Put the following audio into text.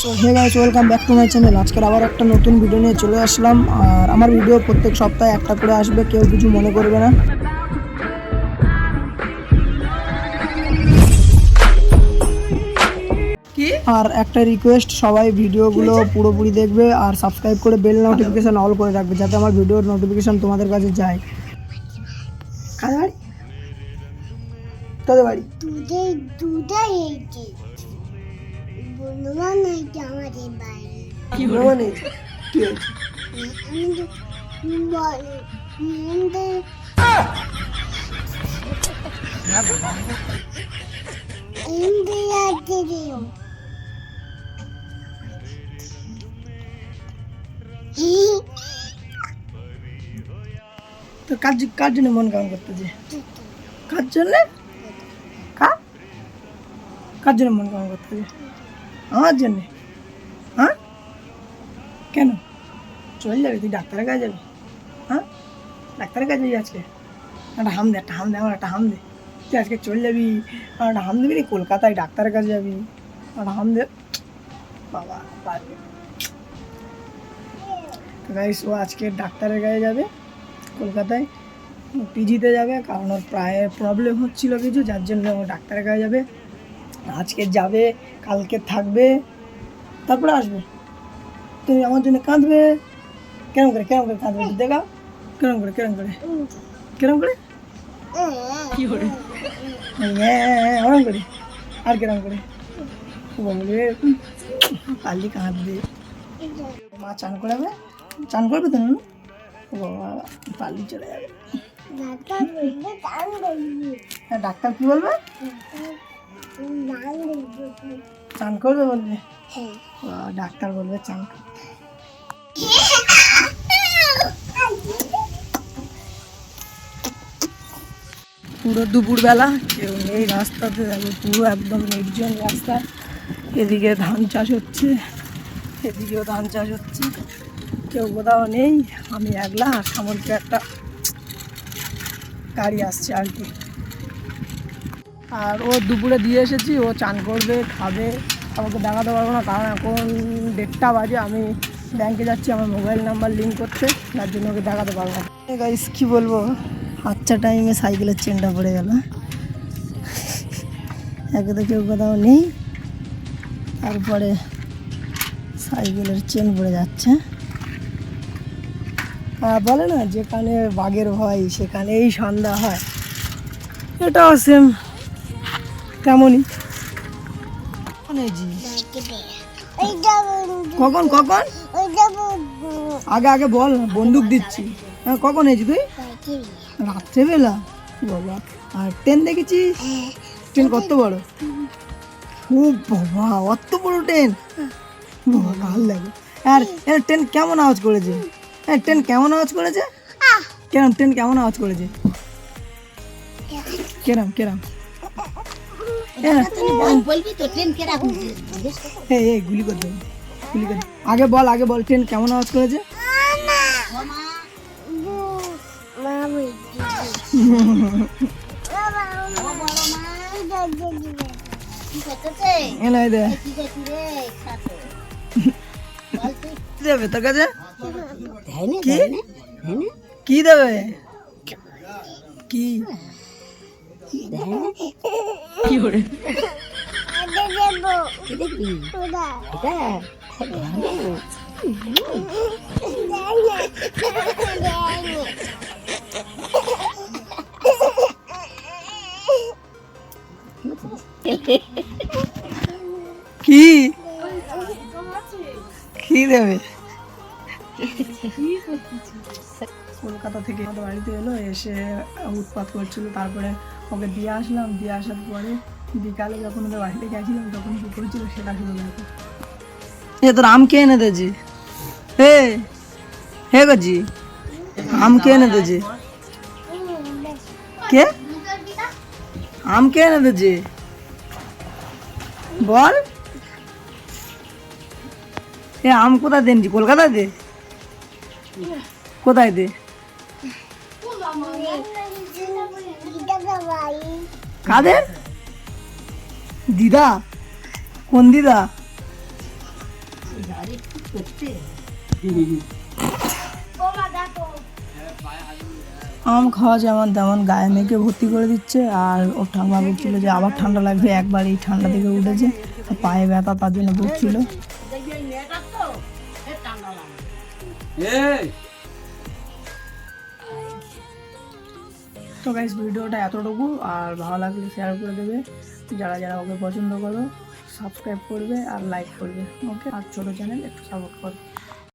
So hey guys welcome back to my channel আজকের আবার একটা নতুন ভিডিও নিয়ে চলে আসলাম। আর আমার ভিডিও প্রত্যেক সপ্তাহে একটা করে আসবে কেউ কিছু মনে করবে না। আর একটা রিকোয়েস্ট সবাই ভিডিওগুলো পুরোপুরি দেখবে আর সাবস্ক্রাইব করে বেল নোটিফিকেশন অল করে রাখবে যাতে আমার ভিডিওর নোটিফিকেশন তোমাদের কাছে যায়। কাদের বাড়ি? তোদের বাড়ি? দুধে দুধে এইটি বলবা নাই যে আমাদের বাড়ি মানে কি হয়েছে আমি তো বল আমাদের ইন্ডিয়া দিও তো কার জ- কার জন্য মন কেমন করতেছে কার জন্য কার কার জন্য মন কেমন করতেছে আমার জন্যে? হ্যাঁ? কেন? চলে যাবে, তুই ডাক্তারের কাছে যাবি? হ্যাঁ? ডাক্তারের যাবি আজকে? একটা হাম দে, একটা হাম দে, আমার একটা হাম দে। তুই আজকে চলে যাবি, আমার একটা হাম দিবি নি? কলকাতায় ডাক্তারের কাছে যাবি একটা হাম দে। বাবা পারবে গাইস ও আজকে ডাক্তারের কাছে যাবে, কলকাতায়। পিজিতে যাবে, কারণ ওর প্রায় প্রবলেম হচ্ছিল কিছু, যার জন্য ও ডাক্তারের কাছে যাবে। আজকে যাবে কালকে থাকবে তারপরে আসবে। তুমি আমার জন্য কাঁদবে। কেরম করে কেরম করে কাঁদবে একটু দেখাও কেরম করে কেরম করে। কেরম করে? কি করে? ওরম করে। আর কেরম করে? বলবে পাল্লি কাঁদবে। মা চান করাবে চান করবে তো নানু? ও বাবা পাল্লি চলে যাবে। ডাক্তার বলবে দান বলবি হ্যাঁ ডাক্তার কি বলবে? দান বলবি চান করবে বলবে? হ্যাঁ। ডাক্তার বলবে চান করবে। পুরো দুপুরবেলা কেউ নেই রাস্তাতে দেখো পুরো একদম নির্জন রাস্তা। এদিকে ধান চাষ হচ্ছে এদিকেও ধান চাষ হচ্ছে। কেউ কোথাও নেই আমি একলা আর সামনে একটা গাড়ি আসছে আর কি। আর ও দুপুরে দিয়ে এসেছি, ও চান করবে, খাবে। আমাকে দেখাতে পারব না, কারণ এখন দেড়টা বাজে, আমি ব্যাংকে যাচ্ছি, আমার মোবাইল নাম্বার লিঙ্ক করতে তার জন্য ওকে দেখাতে পারব না। গাইস কী বলব? আচ্ছা টাইমে সাইকেলের চেনটা পড়ে গেল। একে তো কেউ কোথাও নেই। তারপরে সাইকেলের চেন পড়ে যাচ্ছে। বলে না, যেখানে বাঘের ভয়, সেখানেই সন্ধ্যা হয়। এটাও সেম তেমনই কখন কখন? আগে আগে বল বন্দুক দিচ্ছি। হ্যাঁ কখন হয়েছি তুই? রাত্রেবেলা। বাবা আর ট্রেন দেখেছিস? ট্রেন কত বড়? ও বাবা অত বড় ট্রেন বাবা ভালো লাগে? আর এর ট্রেন কেমন আওয়াজ করেছে? হ্যাঁ ট্রেন কেমন আওয়াজ করেছে? কেরম ট্রেন কেমন আওয়াজ করেছে? কেরম কেরম। গুলি করে গুলি করে। আগে বল আগে বল ট্রেন কেমন আওয়াজ করেছে? দেবে তোর কাছে? কি দেবে? কি? কি করে কি কি দেবে কলকাতা থেকে আমাদের বাড়িতে এলো, এসে উৎপাত করছিল। তারপরে ওকে দিয়ে আসলাম। দিয়ে আসার পরে বিকালে যখন ওদের বাড়িতে গেছিলাম, তখন কি করেছিল সেটা শুরু দেখো। এ তোর আম কে এনে দিয়েছে হে হে গজি আম কে এনে দিয়েছে কে? আম কে এনে দিয়েছে বল। এ আম কোথায় দেনছি কলকাতায় দে। কোথায় দে? কাদের? দিদা? কোন দিদা? আম খাওয়া যেমন তেমন গায়ে মেখে ভর্তি করে দিচ্ছে, আর ওর ঠাম্মা বলছিল যে আবার ঠান্ডা লাগবে, একবার এই ঠান্ডা থেকে উঠেছে। পায়ে ব্যথা, তার জন্য বলছিল তো গাইস ভিডিওটা এতটুকু। আর ভালো লাগলে শেয়ার করে দেবে। যারা যারা ওকে পছন্দ করো সাবস্ক্রাইব করবে আর লাইক করবে। ওকে আর ছোটো চ্যানেল একটু সাপোর্ট করবে